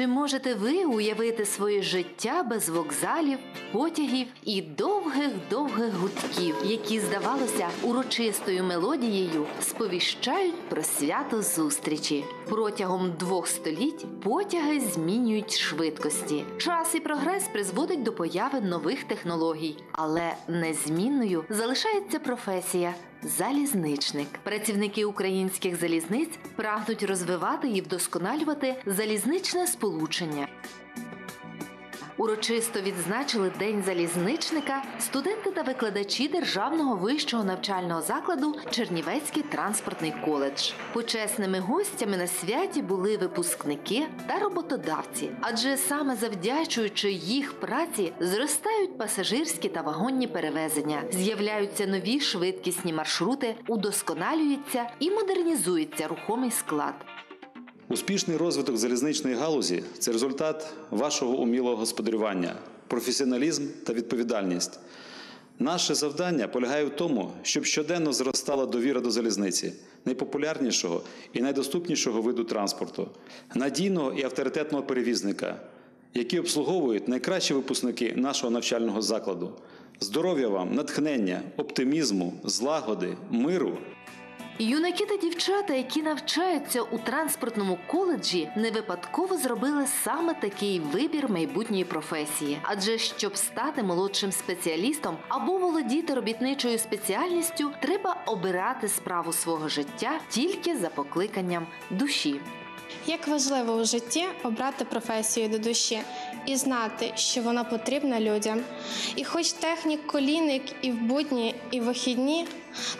Чи можете ви уявити своє життя без вокзалів, потягів і довгих-довгих гудків, які, здавалося, урочистою мелодією сповіщають про свято зустрічі? Протягом двох століть потяги змінюють швидкості. Час і прогрес призводить до появи нових технологій, але незмінною залишається професія. Залізничник. Працівники українських залізниць прагнуть розвивати і вдосконалювати залізничне сполучення. Урочисто відзначили День залізничника студенти та викладачі Державного вищого навчального закладу Чернівецький транспортний коледж. Почесними гостями на святі були випускники та роботодавці, адже саме завдячуючи їх праці зростають пасажирські та вагонні перевезення, з'являються нові швидкісні маршрути, удосконалюється і модернізується рухомий склад. Успішний розвиток залізничної галузі це результат вашого умілого господарювання, професіоналізм та відповідальність. Наше завдання полягає в тому, щоб щоденно зростала довіра до залізниці, найпопулярнішого і найдоступнішого виду транспорту, надійного і авторитетного перевізника, які обслуговують найкращі випускники нашого навчального закладу. Здоров'я вам, натхнення, оптимізму, злагоди, миру Юнаки та дівчата, які навчаються у транспортному коледжі, не випадково зробили саме такий вибір майбутньої професії. Адже щоб стати молодшим спеціалістом або володіти робітничою спеціальністю, треба обирати справу свого життя тільки за покликанням душі. Як важливо у житті обрати професію до душі і знати, що вона потрібна людям. І хоч технік колінник і в будні, і в вихідні,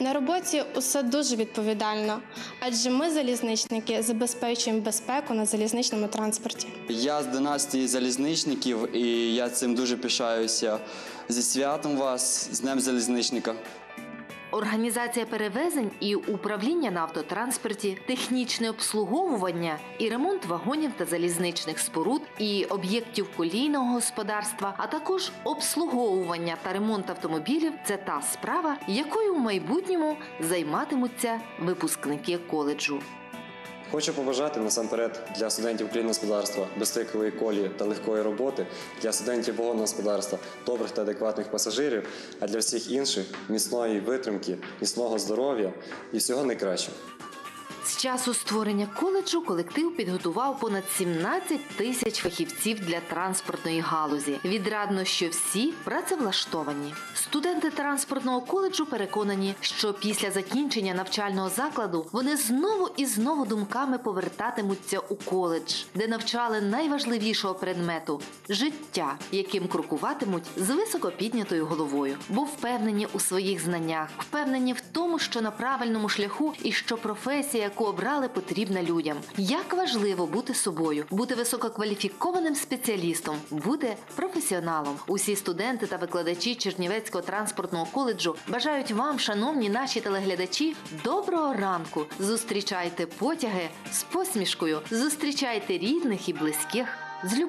на роботі усе дуже відповідально, адже ми, залізничники, забезпечуємо безпеку на залізничному транспорті. Я з династії залізничників, і я цим дуже пишаюся. Зі святом вас, з Днем залізничника. Організація перевезень і управління на автотранспорті, технічне обслуговування і ремонт вагонів та залізничних споруд і об'єктів колійного господарства, а також обслуговування та ремонт автомобілів це та справа, якою в майбутньому займатимуться випускники коледжу. Хочу побажати насамперед для студентів господарства безстикової колії та легкої роботи, для студентів господарства добрих та адекватних пасажирів, а для всіх інших міцної витримки, міцного здоров'я і всього найкращого. Часу створення коледжу колектив підготував понад 17 тисяч фахівців для транспортної галузі. Відрадно, що всі працевлаштовані. Студенти транспортного коледжу переконані, що після закінчення навчального закладу вони знову і знову думками повертатимуться у коледж, де навчали найважливішого предмету життя, яким крокуватимуть з високо піднятою головою, бо впевнені у своїх знаннях, впевнені в тому, що на правильному шляху і що професія, яку обрали, потрібна людям. Як важливо бути собою, бути висококваліфікованим спеціалістом, бути професіоналом. Усі студенти та викладачі Чернівецького транспортного коледжу бажають вам, шановні наші телеглядачі, доброго ранку. Зустрічайте потяги з посмішкою, зустрічайте рідних і близьких з любов'ю.